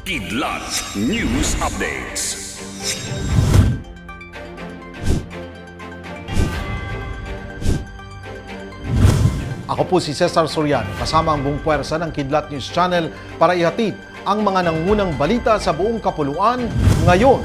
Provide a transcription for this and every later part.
Kidlat News Updates. Ako po si Cesar Soriano, kasama ang buong puwersa ng Kidlat News Channel para ihatid ang mga nangunang balita sa buong kapuluan ngayon.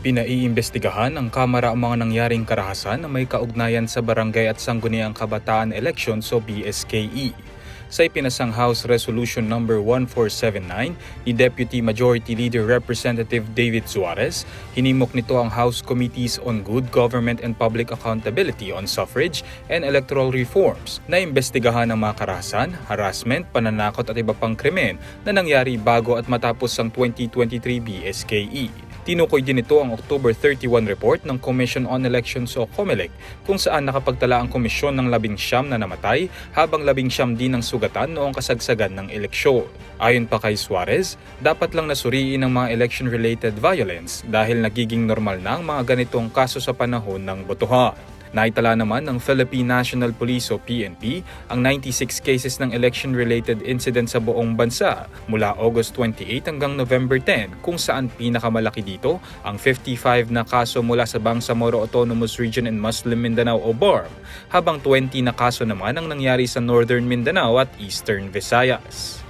Pinaiimbestigahan ng Kamara ang mga nangyaring karahasan na may kaugnayan sa Barangay at Sangguniang Kabataan Elections o BSKE. Sa ipinasang House Resolution No. 1479 ni Deputy Majority Leader Representative David Suarez, hinimok nito ang House Committees on Good Government and Public Accountability on Suffrage and Electoral Reforms na imbestigahan ang mga karahasan, harassment, pananakot at iba pang krimen na nangyari bago at matapos ang 2023 BSKE. Tinukoy din ito ang October 31 report ng Commission on Elections o COMELEC kung saan nakapagtala ang komisyon ng labing siyam na namatay habang labing siyam din ang sugatan noong kasagsagan ng eleksyon. Ayon pa kay Suarez, dapat lang nasuriin ang mga election-related violence dahil nagiging normal na ang mga ganitong kaso sa panahon ng botohan. Naitala naman ng Philippine National Police o PNP ang 96 cases ng election-related incidents sa buong bansa mula August 28 hanggang November 10 kung saan pinakamalaki dito ang 55 na kaso mula sa Bangsamoro Autonomous Region in Muslim Mindanao o BARM habang 20 na kaso naman ang nangyari sa Northern Mindanao at Eastern Visayas.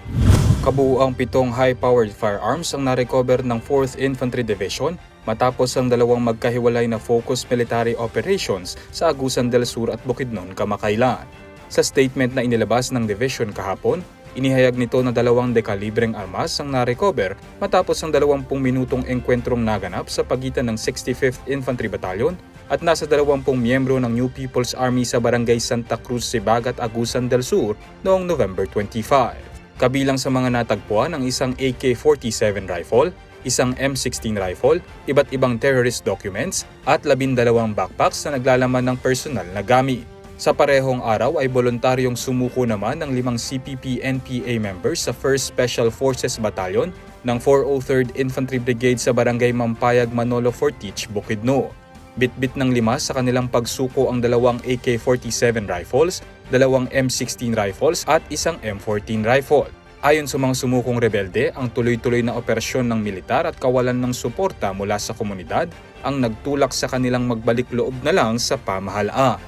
Kabuuang pitong high-powered firearms ang narecover ng 4th Infantry Division matapos ang dalawang magkahiwalay na focus military operations sa Agusan del Sur at Bukidnon kamakailan. Sa statement na inilabas ng division kahapon, inihayag nito na dalawang dekalibreng armas ang narecover matapos ang 20 minutong engkwentrong naganap sa pagitan ng 65th Infantry Battalion at nasa 20 miyembro ng New People's Army sa Barangay Santa Cruz, Sibagat, Agusan del Sur noong November 25. Kabilang sa mga natagpuan ang isang AK-47 rifle, isang M16 rifle, iba't ibang terrorist documents, at labindalawang backpacks na naglalaman ng personal na gamit. Sa parehong araw ay voluntaryong sumuko naman ng limang CPP-NPA members sa 1st Special Forces Battalion ng 403rd Infantry Brigade sa Barangay Mampayag, Manolo Fortich, Bukidno. Bitbit ng lima sa kanilang pagsuko ang dalawang AK-47 rifles, dalawang M16 rifles at isang M14 rifle. Ayon sa mga sumukong rebelde, ang tuloy-tuloy na operasyon ng militar at kawalan ng suporta mula sa komunidad ang nagtulak sa kanilang magbalik loob na lang sa pamahalaan.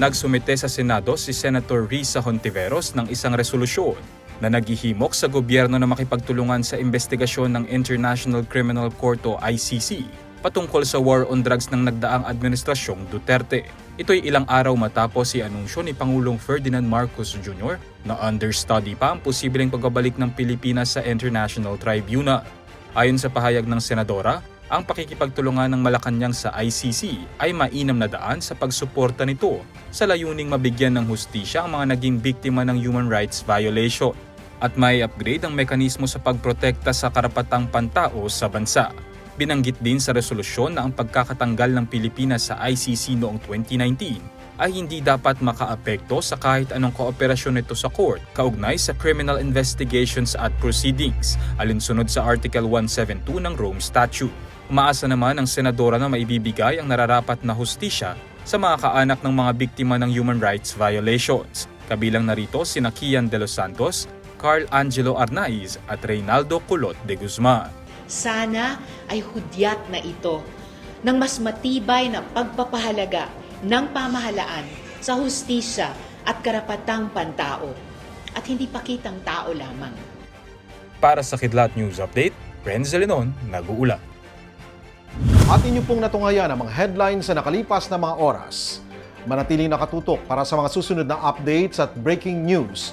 Nagsumite sa Senado si Senator Risa Hontiveros ng isang resolusyon na naghihimok sa gobyerno na makipagtulungan sa investigasyon ng International Criminal Court o ICC patungkol sa war on drugs ng nagdaang administrasyong Duterte. Ito'y ilang araw matapos si anunsyo ni Pangulong Ferdinand Marcos Jr. na understudy pa ang posibleng pagbabalik ng Pilipinas sa International Tribunal. Ayon sa pahayag ng Senadora, ang pakikipagtulungan ng Malacanang sa ICC ay mainam na daan sa pagsuporta nito sa layuning mabigyan ng hustisya ang mga naging biktima ng human rights violation at may upgrade ang mekanismo sa pagprotekta sa karapatang pantao sa bansa. Binanggit din sa resolusyon na ang pagkakatanggal ng Pilipinas sa ICC noong 2019 ay hindi dapat makaapekto sa kahit anong kooperasyon nito sa court kaugnay sa criminal investigations at proceedings alinsunod sa Article 172 ng Rome Statute. Umaasa naman ang senadora na maibibigay ang nararapat na hustisya sa mga kaanak ng mga biktima ng human rights violations. Kabilang narito sina Kian De Los Santos, Carl Angelo Arnaiz at Reynaldo Culot de Guzman. Sana ay hudyat na ito ng mas matibay na pagpapahalaga ng pamahalaan sa hustisya at karapatang pantao at hindi pakitang tao lamang. Para sa Kidlat News Update, Renz Zelenon, nag-uulat. At inyo pong natungayan ang mga headlines sa nakalipas na mga oras. Manatiling nakatutok para sa mga susunod na updates at breaking news.